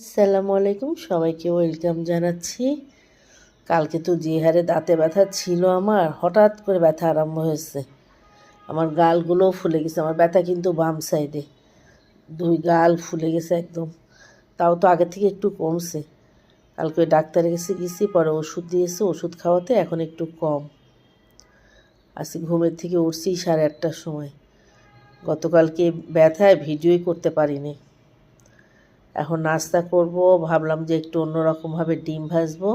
আসসালামু আলাইকুম। সবাইকে ওয়েলকাম জানাচ্ছি। কালকে তো যে হারে দাঁতে ব্যথা ছিল আমার, হঠাৎ করে ব্যথা আরম্ভ হয়েছে। আমার গালগুলোও ফুলে গেছে, আমার ব্যথা কিন্তু বাম সাইডে। দুই গাল ফুলে গেছে একদম। তাও তো আগে থেকে একটু কমছে। কালকে ওই ডাক্তারের কাছে গেছি, পরে ওষুধ দিয়েছে, ওষুধ খাওয়াতে এখন একটু কম। আজকে ঘুমের থেকে উঠছি সাড়ে আটটার সময়। গতকালকে ব্যথায় ভিডিওই করতে পারিনি। এখন নাস্তা করব, ভাবলাম যে একটু অন্যরকমভাবে ডিম ভাজবো।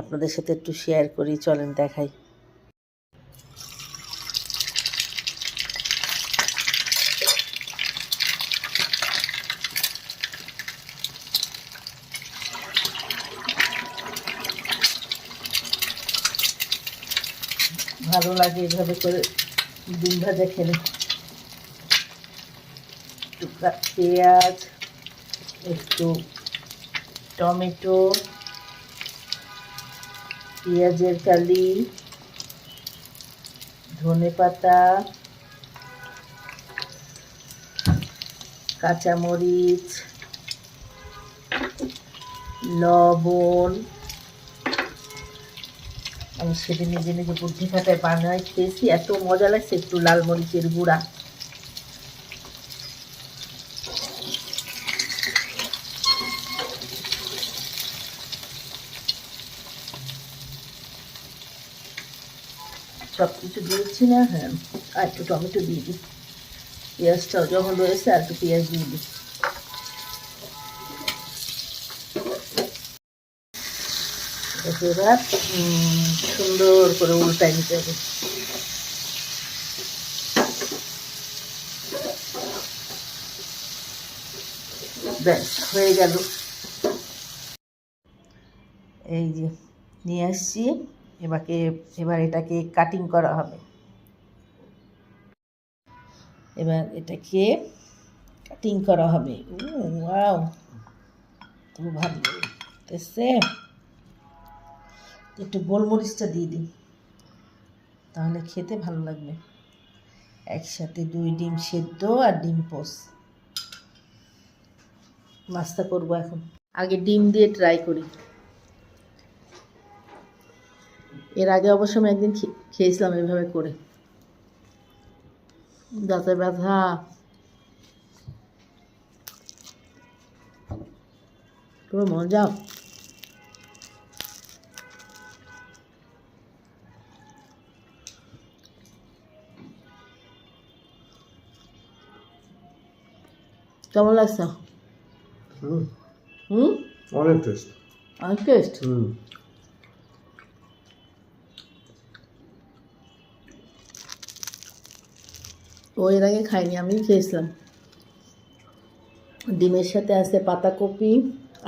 আপনাদের সাথে একটু শেয়ার করি, চলেন দেখাই। ভালো লাগে এভাবে করে ডিম ভাজা খেলে। পেঁয়াজ একটু টমেটো, পেঁয়াজের কালি, ধনে পাতা, কাঁচামরিচ, লবণ। আমি সেটা নিজে নিজে বুদ্ধি খাটায় বানায় খেয়েছি এত মজা লাগছে একটু লাল মরিচের গুঁড়া। সব কিছু দিয়েছি না হ্যাঁ। আর একটু টমেটো দিয়ে দিই। পেঁয়াজটাও যখন রয়েছে, আর একটু পেঁয়াজ দিয়ে দিই। এবার সুন্দর করে উল্টাই নিতে হবে। ব্যাস, হয়ে গেল। এই যে, নিয়ে আসছি। এবারকে এবার এটাকে কাটিং করা হবে। এবার এটাকে কাটিং করা হবে। ওয়াও তো ভালো লাগতেছে একটু গোলমরিচটা দিয়ে দিই। তাহলে খেতে ভালো লাগবে। একসাথে দুই ডিম সেদ্ধ আর ডিম পোস নাস্তা করব এখন। আগে ডিম দিয়ে ট্রাই করি। এর আগে অবশ্য আমি একদিন খেয়েছিলাম এইভাবে করে। দাঁতে ব্যথা। পুরো মজা। কেমন লাগছে? হুম। হুম? অনেক টেস্ট অনেক টেস্ট হুম। ও এর আগে খাইনি, আমি খেয়েছিলাম। ডিমের সাথে আছে পাতাকপি,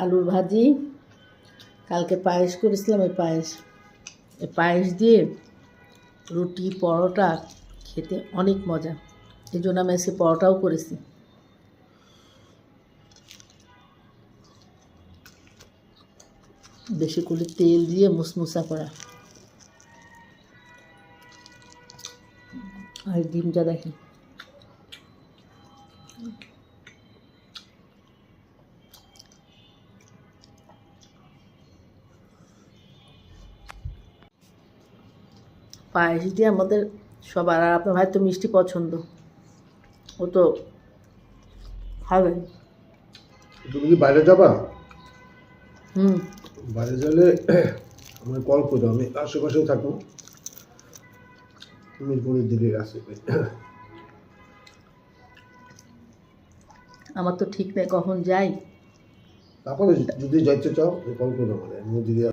আলুর ভাজি। কালকে পায়েস করেছিলাম এই পায়েস। এই পায়েস দিয়ে রুটি, পরোটা খেতে অনেক মজা। এই জন্য আমি আজকে পরোটাও করেছি। বেশি করে তেল দিয়ে মুসমুসা করা। আর ডিমটা দেখেন। পায়েস দিয়ে আমাদের সবার আর আপনার ভাই তো মিষ্টি পছন্দ ও তো খাবে। তুমি কি বাইরে যাবা? হুম। বাইরে গেলে আমার কল করো আমি আশেপাশে থাকব। মিরপুরের দিকে আসে আমার তো ঠিক নেই কখন যাই। তারপরে যদি যাইতে চাও কল করো আমার আমি দিদি